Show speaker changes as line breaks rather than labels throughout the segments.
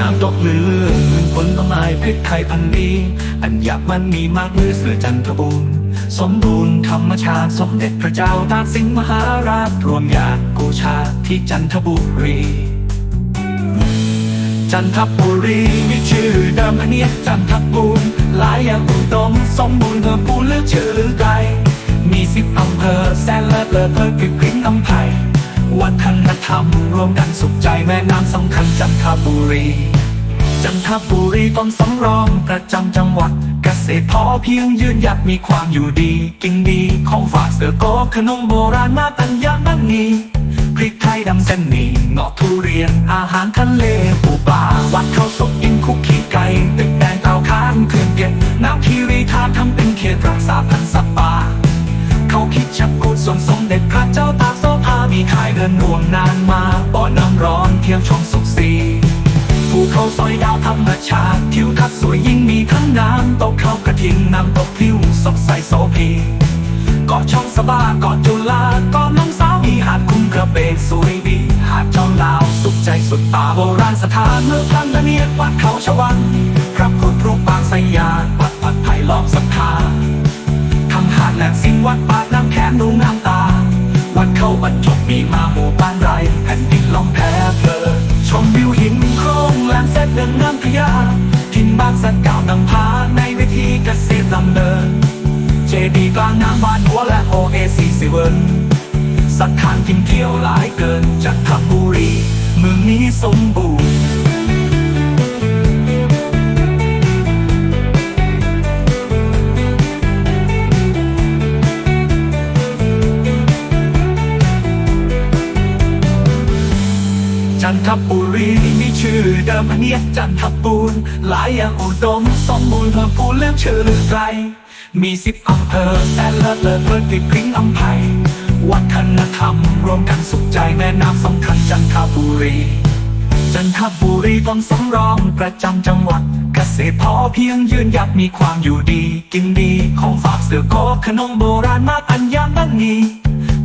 น้ำตกลือผลไม้พริกไทยพันธุ์ดีอันยักมันมีมากเมือเสือจันทบูรณ์สมบูรณ์ธรรมชาติสมเด็จพระเจ้าตากสินมหาราชรวมญาติกูชาที่จันทบุรี จันทบุรีมีชื่อเดิมพเนียจันทบูรณ์หลายอย่างอุดมสมบูรณ์เธอปูเลือกชื่อไกลมีสิบอำเภอแสนเลิศเลอเพิดกึกกริ้ วมกันสุขใจแม่น้ำสำคัญจันทบุรี จันทบุรีต้นสำรองประจำจังหวัด เกษตรพอเพียงยืนหยัดมีความอยู่ดีกินดีของฝากเสือโกขนมโบราณมาตัญญาบันนีพริกไทยดำเส้นหมี่เงาะทุเรียนอาหารทะเลปูปลาวัดข้าวสกอินคุกขี้ไก่ตึกแดงเตาค้างเครื่องเก็บน้ำคีรีทาทำเป็นเขตรักษาพันธุ์สัตว์ป่าเขาคิดชักกูดส่วนสมเด็จพระเจ้าตาก มีขายเดินรวมนานมาบ่อน้ำร้อนเที่ยวชมสุขสีภูเขาซอยดาวธรรมชาติทิวทัศน์สวยยิ่งมีทั้งน้ำตกเขากระทิงน้ำตกพลิ้วสดใสโสภีเกาะช่องสบาเกาะจุฬาเกาะน้องสาวมีหาดคุ้มกระเบนสวยดีหาดจอมลาวสุขใจสุดตาโบราณสถานเมืองพลังละเนียดวัดเขาชวันพระพุทธรูปปางสยามวัดผัดไผ่ล้อมศรัทธาทำหาดแหลมสิงห์วัดปา มีมาหมู่บ้านไรแผ่นดินลองแพ้เพลินชมวิวหินโครงแหลมเส้นเดินน้ำพยาทินบางสันเก่านำพาในวิธีเกษตรลำเดิน เจดีย์กลางน้ำบานหัวและโอเอซีซีเวิร์นสถานทิมเที่ยวหลายเกินจากทบุรีเมืองนี้สมบูรณ์ จันทบุรีมีชื่อเดิมเนียจันทบูรณ์หลายอย่างอุดมสมบูรณ์เพิ่มพูนเรื่องชื่อหรือไกลมีสิบอำเภอแสนเลิศเลอเพิดติดพริ้งอำไพวัฒนธรรม รวมกันสุขใจแม่น้ำสำคัญจันทบุรี จันทบุรีต้นสำรองประจำจังหวัด เกษตรพอเพียงยืนหยัดมีความอยู่ดี กินดีของฝากเสือโกขนมโบราณมากอันยามบ้านนี้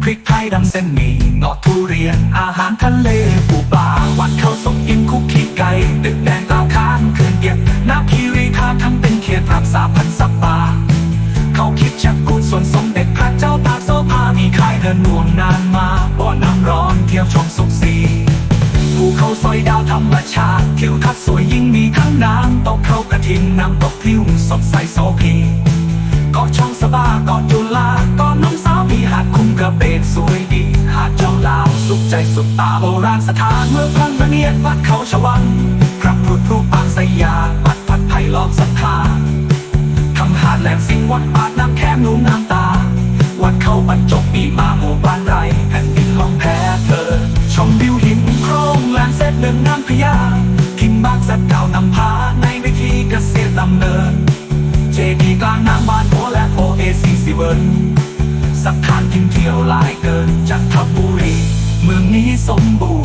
พริกไทยดำเส้นหมี่เงาะทุเรียน อาหารทะเลปูปลาวัดเข้าสกินคุกขี้ไก่ตึกแดงตาค้างเขื่อนเก็บน้ำคีรีทาทำเป็นเขตรักษาพันธุ์สัตว์ป่าเขาคิดจากกูดส่วนสมเด็จพระเจ้าตากโซภามีขายเดินน่วงนานมาบ่อน้ำร้อนเที่ยวชมสุขสีภูเขาซอยดาวธรรมชาติทิวทัศน์สวยยิ่งมีทั้งน้ำตกเขากระทิงน้ำตกพิ้วสดใสโสภีเกาะช่องสบาเกาะจุฬาเกาะน้องสา หาดคุ้มกระเบนสวยดี หาดจอมลาวสุขใจสุดตาโบราณสถานเมืองพังระเนียดวัดเขาชวังพระพุทธรูปปางสยามวัดพัดไผ่ล้อมศรัทธาทำหาดแหลมสิงวัดปากน้ำแคมนุ่มน้ำตา วัดเขาบรรจบมีมาหมู่บ้านไรแผ่นดินลองแพ้เธอชมวิวหินโครงแหลมเส้นเดินน้ำพญาทิมบางสัตว์เก่านำพาในวิธีเกษตรลำเนิน เจดีย์กลางน้ำบานโพและโอเอซีซีเวิร์ นสถานทิมเที่ยวหลายเกินจากทบุรี เมืองนี้สมบูรณ์